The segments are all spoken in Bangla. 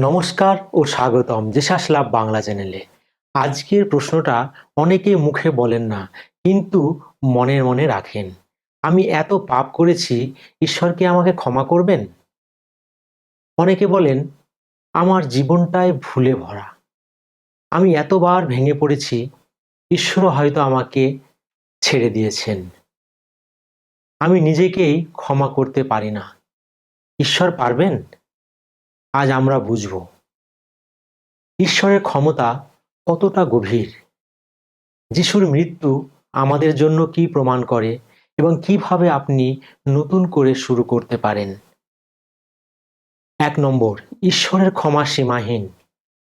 নমস্কার ও স্বাগতম জেসাস লাভ বাংলা চ্যানেলে। আজকের প্রশ্নটা অনেকে মুখে বলেন না, কিন্তু মনের মনে রাখেন। আমি এত পাপ করেছি, ঈশ্বর কি আমাকে ক্ষমা করবেন? অনেকে বলেন, আমার জীবনটায় ভুলে ভরা। আমি এতবার ভেঙে পড়েছি ঈশ্বর হয়তো আমাকে ছেড়ে দিয়েছেন। আমি নিজেকেই ক্ষমা করতে পারি না। ঈশ্বর পারবেন? আজ আমরা বুঝব ঈশ্বরের ক্ষমতা কতটা গভীর। যিশুর মৃত্যু আমাদের জন্য কি প্রমাণ করে এবং কীভাবে আপনি নতুন করে শুরু করতে পারেন। এক নম্বর, ঈশ্বরের ক্ষমা সীমাহীন।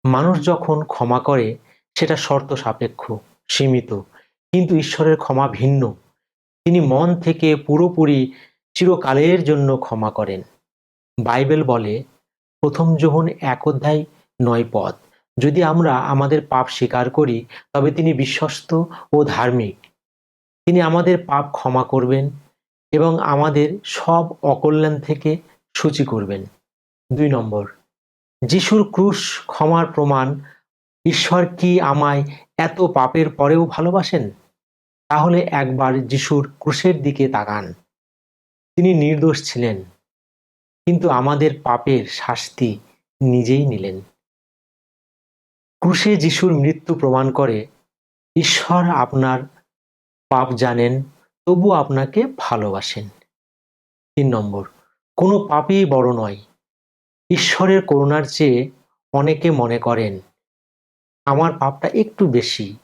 মানুষ যখন ক্ষমা করে, সেটা শর্ত সাপেক্ষ, সীমিত। কিন্তু ঈশ্বরের ক্ষমা ভিন্ন। তিনি মন থেকে পুরোপুরি চিরকালের জন্য ক্ষমা করেন। বাইবেল বলে প্রথম যোহন এক অধ্যায় নয় পদ। যদি আমরা আমাদের পাপ স্বীকার করি, তবে তিনি বিশ্বস্ত ও ধার্মিক। তিনি আমাদের পাপ ক্ষমা করবেন এবং আমাদের সব অকল্যাণ থেকে সূচি করবেন। দুই নম্বর, যিশুর ক্রুশ ক্ষমার প্রমাণ ঈশ্বর কি আমায় এত পাপের পরেও ভালোবাসেন? তাহলে একবার যিশুর ক্রুশের দিকে তাকান। তিনি নির্দোষ ছিলেন। কিন্তু আমাদের পাপের শাস্তি নিজেই নিলেন। ক্রুশে যিশুর মৃত্যু প্রমাণ করে, ঈশ্বর আপনার পাপ জানেন তবু আপনাকে ভালোবাসেন। তিন নম্বর, কোনো পাপই বড় নয়। ঈশ্বরের করুণার চেয়ে অনেকে মনে করেন, আমার পাপটা একটু বেশি,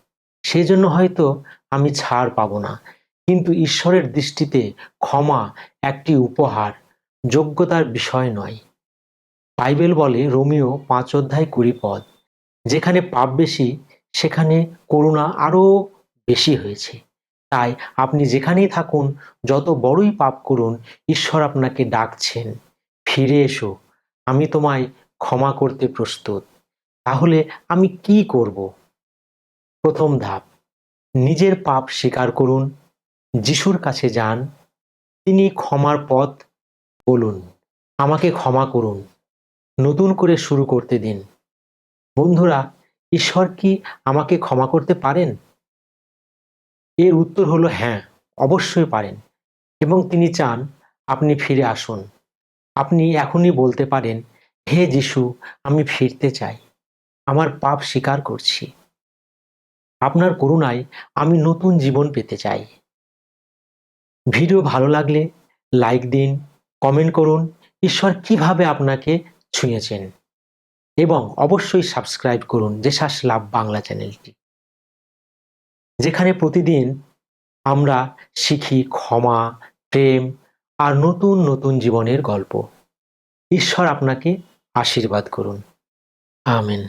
সেজন্য হয়তো আমি ছাড় পাবো না। কিন্তু ঈশ্বরের দৃষ্টিতে ক্ষমা একটি উপহার। যোগ্যতার বিষয় নয়। বাইবেল বলে রোমিও পাঁচ অধ্যায় কুড়ি পদ, যেখানে পাপ বেশি, সেখানে করুণা আরও বেশি হয়েছে। তাই আপনি যেখানেই থাকুন, যত বড়ই পাপ করুন, ঈশ্বর আপনাকে ডাকছেন। ফিরে এসো, আমি তোমায় ক্ষমা করতে প্রস্তুত। তাহলে আমি কি করব? প্রথম ধাপ, নিজের পাপ স্বীকার করুন। যিশুর কাছে যান, তিনি ক্ষমার পথ বলুন, আমাকে ক্ষমা করুন, নতুন করে শুরু করতে দিন। বন্ধুরা, ঈশ্বর কি আমাকে ক্ষমা করতে পারেন? এর উত্তর হলো হ্যাঁ অবশ্যই পারেন এবং তিনি চান আপনি ফিরে আসুন। আপনি এখনই বলতে পারেন, হে যিশু, আমি ফিরতে চাই, আমার পাপ স্বীকার করছি। আপনার করুণায় আমি নতুন জীবন পেতে চাই। ভিডিও ভালো লাগলে লাইক দিন কমেন্ট করুন, ঈশ্বর কীভাবে আপনাকে ছুঁয়েছেন? এবং অবশ্যই সাবস্ক্রাইব করুন যেসাস লাভ বাংলা চ্যানেলটি। যেখানে প্রতিদিন আমরা শিখি ক্ষমা, প্রেম আর নতুন নতুন জীবনের গল্প। ঈশ্বর আপনাকে আশীর্বাদ করুন। আমেন।